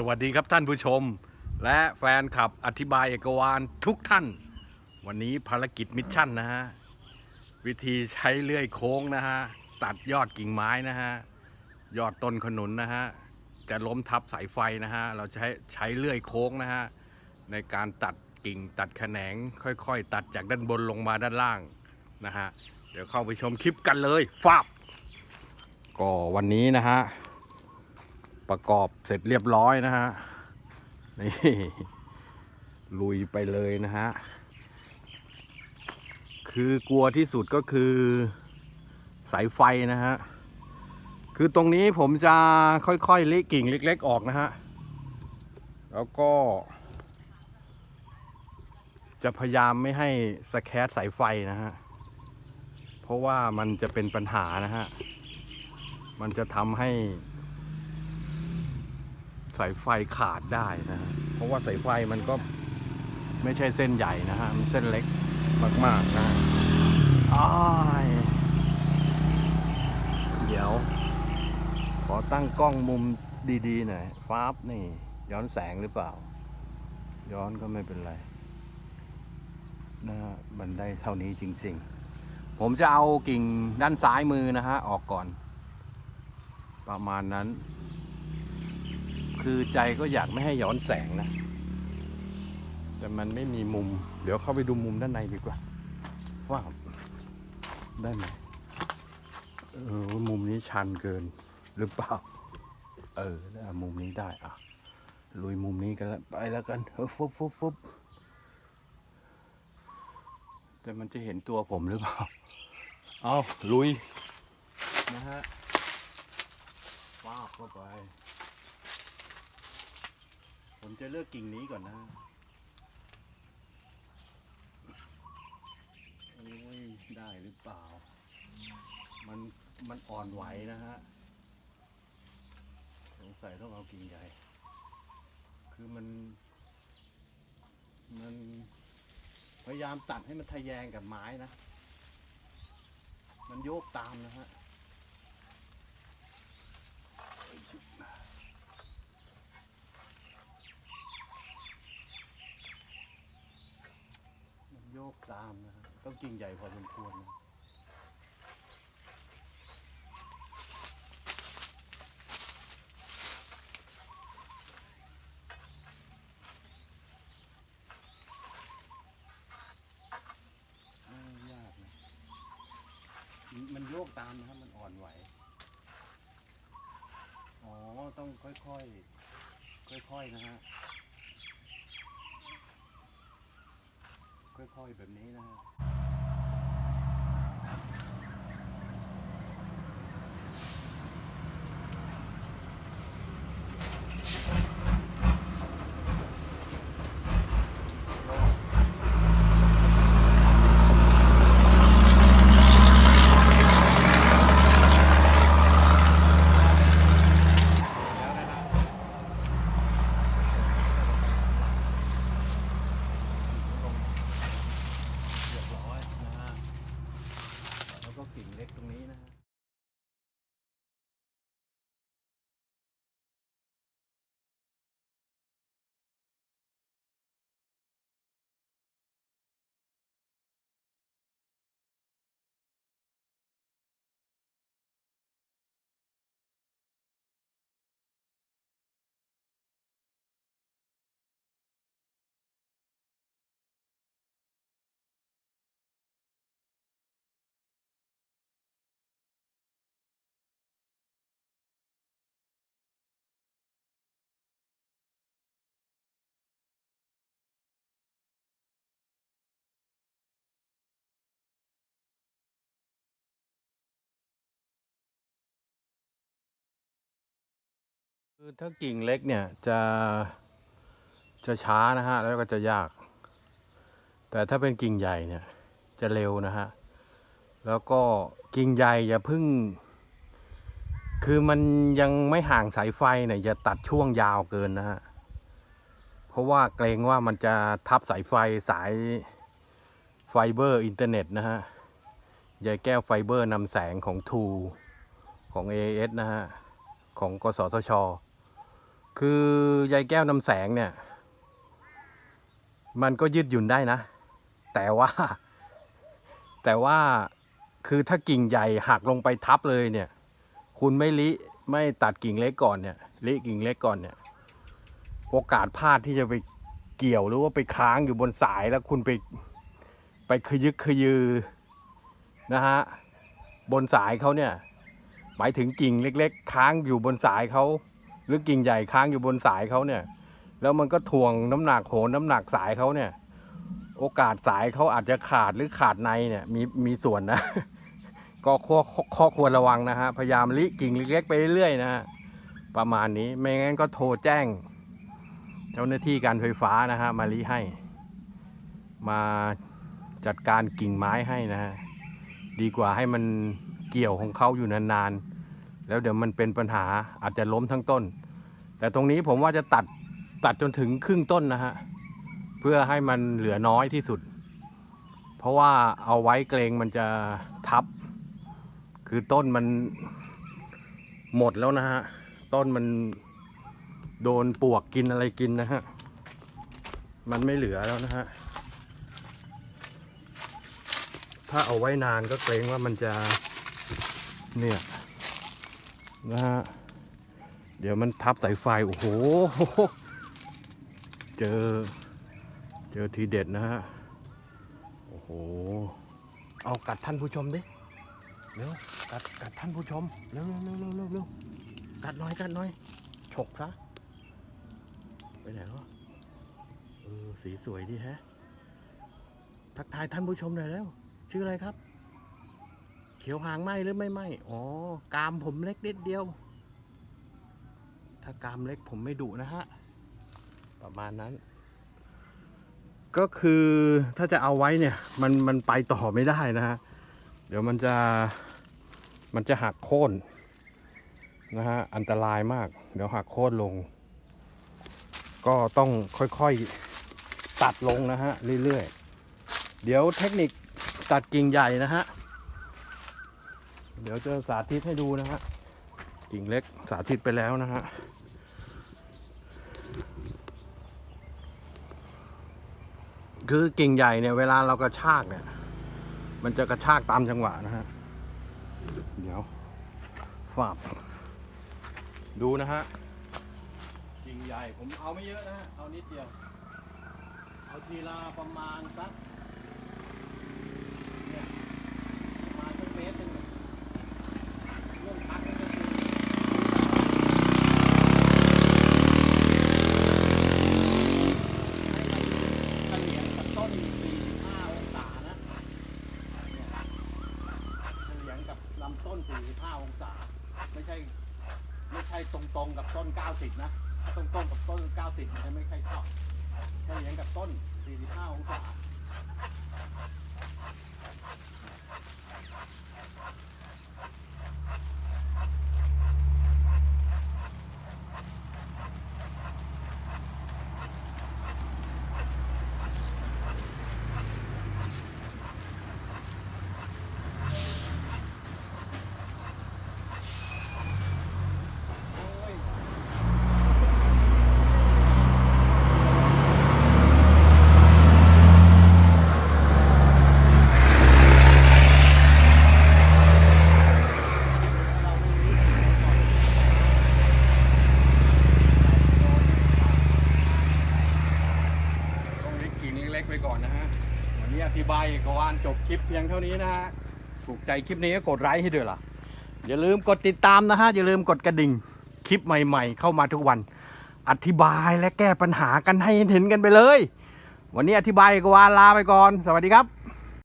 สวัสดีครับท่านผู้ชม และแฟนคลับอธิบายเอกวานทุกท่าน วันนี้ภารกิจมิชชั่นนะฮะ วิธีใช้เลื่อยโค้งนะฮะ ตัดยอดกิ่งไม้นะฮะ ยอดต้นขนุนนะฮะ จะล้มทับสายไฟนะฮะ เราใช้ใช้เลื่อยโค้งนะฮะ ในการตัดกิ่งตัดแขนง ค่อยๆ ตัดจากด้านบนลงมาด้านล่างนะฮะ เดี๋ยวเข้าไปชมคลิปกันเลยฟาบก็วันนี้นะฮะ ประกอบเสร็จเรียบร้อยนะฮะ นี่ ลุยไปเลยนะฮะ คือกลัวที่สุดก็คือสายไฟนะฮะ คือตรงนี้ผมจะค่อยๆเลิกิ่งเล็ก ๆ ออกนะฮะ แล้วก็ จะพยายามไม่ให้สแครสายไฟนะฮะ เพราะว่ามันจะเป็นปัญหานะฮะ มันจะทำให้ สายไฟขาดได้นะฮะเพราะว่าสายไฟมันก็ไม่ใช่เส้นใหญ่นะฮะมันเส้นเล็กมากๆนะฮะอ้ายเดี๋ยว ขอตั้งกล้องมุมดีๆหน่อยฟ้าบนี่ ย้อนแสงหรือเปล่า ย้อนก็ไม่เป็นไรนะฮะมันได้เท่านี้จริง ๆ ผมจะเอากิ่งด้านซ้ายมือนะฮะ ออกก่อน ประมาณนั้น คือใจก็อยากไม่ให้ย้อนแสงนะ แต่มันไม่มีมุม เดี๋ยวเข้าไปดูมุมด้านในดีกว่า ว่า ได้ไหมเออมุมนี้ชันเกินหรือเปล่า เออได้มุมนี้ได้อะ ลุยมุมนี้กันล้วไปแล้วกันเออฟุบฟุบฟุบแต่มันจะเห็นตัวผมหรือเปล่า เอาลุย นะฮะฟาบเข้าไป ผมจะเลือกกิ่งนี้ก่อนนะโอ้ยได้หรือเปล่า มันมันอ่อนไหวนะฮะสงสัยต้องเอากิ่งใหญ่ คือมัน มันพยายามตัดให้มันทะแยงกับไม้นะ มันโยกตามนะฮะ โยกตามนะฮะต้องกิ่งใหญ่พอสมควรนะไม่ยากนะมันโยกตามนะครับมันอ่อนไหว อ๋อ ต้องค่อยๆ ค่อยๆ นะฮะ ค่อยๆแบบนี้นะครับล้วนะครับเรียบร้อยนะฮะ แล้วก็กิ่งเล็กตรงนี้นะฮะ คือถ้ากิ่งเล็กเนี่ยจะจะช้านะฮะแล้วก็จะยาก แต่ถ้าเป็นกิ่งใหญ่เนี่ยจะเร็วนะฮะแล้วก็กิ่งใหญ่อย่าพึ่ง คือมันยังไม่ห่างสายไฟเนี่ยอย่าตัดช่วงยาวเกินนะฮะเพราะว่าเกรงว่ามันจะทับสายไฟสายไฟเบอร์อินเทอร์เน็ตนะฮะใยแก้วไฟเบอร์นำแสงของทูของ AS นะฮะ ของกสทช คือยายแก้วนำแสงเนี่ย มันก็ยืดหยุ่นได้นะ แต่ว่า แต่ว่าคือถ้ากิ่งใหญ่หักลงไปทับเลยเนี่ย คุณไม่ลิไม่ตัดกิ่งเล็กก่อนเนี่ยลิกิ่งเล็กก่อนเนี่ย โอกาสพลาดที่จะไปเกี่ยวหรือว่าไปค้างอยู่บนสายแล้วคุณไปไปขยึกขยือนะฮะบนสายเขาเนี่ย หมายถึงกิ่งเล็ก ๆ ค้างอยู่บนสายเขา หรือกิ่งใหญ่ค้างอยู่บนสายเขาเนี่ย แล้วมันก็ถ่วงน้ำหนักโหนน้ำหนักสายเขาเนี่ย โอกาสสายเขาอาจจะขาดหรือขาดในเนี่ย มีมีส่วนนะ ก็ข้อข้อควรระวังนะฮะพยายามลิกิ่งเล็กๆไปเรื่อยๆนะฮะประมาณนี้ไม่งั้นก็โทรแจ้ง เจ้าหน้าที่การไฟฟ้านะฮะมาลิให้ มาจัดการกิ่งไม้ให้นะฮะดีกว่าให้มันเกี่ยวของเขาอยู่นานๆ แล้วเดี๋ยวมันเป็นปัญหาอาจจะล้มทั้งต้น แต่ตรงนี้ผมว่าจะตัดตัดจนถึงครึ่งต้นนะฮะ เพื่อให้มันเหลือน้อยที่สุด เพราะว่าเอาไว้เกรงมันจะทับ คือต้นมันหมดแล้วนะฮะ ต้นมันโดนปวกกินอะไรกินนะฮะ มันไม่เหลือแล้วนะฮะ ถ้าเอาไว้นานก็เกรงว่ามันจะเนี่ย นะฮะ เดี๋ยวมันทับสายไฟ โอ้โห เจอ เจอทีเด็ดนะฮะ โอ้โห เอากัดท่านผู้ชมดิ เร็ว กัดกัดท่านผู้ชม เร็วเร็วเร็วเร็วเร็วเร็วกัดน่อยกัดน่อย ฉกซะ ไปไหนแล้วะเออสีสวยดีแฮะ ทักทายท่านผู้ชมหน่อยแล้ว ชื่ออะไรครับ ขียวหางไหมหรือไม่ไหมอ๋อ กามผมเล็กนิดเดียว ถ้ากามเล็กผมไม่ดุนะฮะ ประมาณนั้น ก็คือถ้าจะเอาไว้เนี่ย มันมันไปต่อไม่ได้นะฮะ เดี๋ยวมันจะมันจะหักโค่นนะฮะ อันตรายมาก เดี๋ยวหักโค่นลง ก็ต้องค่อยๆตัดลงนะฮะ เรื่อยๆ เดี๋ยวเทคนิคตัดกิ่งใหญ่นะฮะ เดี๋ยวจะสาธิตให้ดูนะฮะกิ่งเล็กสาธิตไปแล้วนะฮะคือกิ่งใหญ่เนี่ยเวลาเรากระชากเนี่ย มันจะกระชากตามจังหวะนะฮะ เดี๋ยวฝาบดูนะฮะ กิ่งใหญ่ผมเอาไม่เยอะนะฮะ เอานิดเดียว เอาทีละประมาณสักเนี่ยประมาณสักเมตรหนึงเนี่ยเรื่องพักก็คือให้มันเฉลี่ยกับต้น 45 องศานะ เนี่ยเฉลี่ยกับลำต้น 45 องศา ไม่ใช่ไม่ใช่ตรงๆกับต้น 90 นะตรงๆกับต้น 90 มันจะไม่ใช่ชอบเฉลี่ยกับต้น 45 องศา โอ้ย ต้องเล็กๆไปก่อนนะฮะ วันนี้อธิบายกวานจบคลิปเพียงเท่านี้นะฮะ ถูกใจคลิปนี้ก็กดไลค์ให้ด้วยล่ะ อย่าลืมกดติดตามนะฮะ อย่าลืมกดกระดิ่ง คลิปใหม่ๆ เข้ามาทุกวัน อธิบายและแก้ปัญหากันให้เห็นกันไปเลย วันนี้อธิบายกวานลาไปก่อน สวัสดีครับ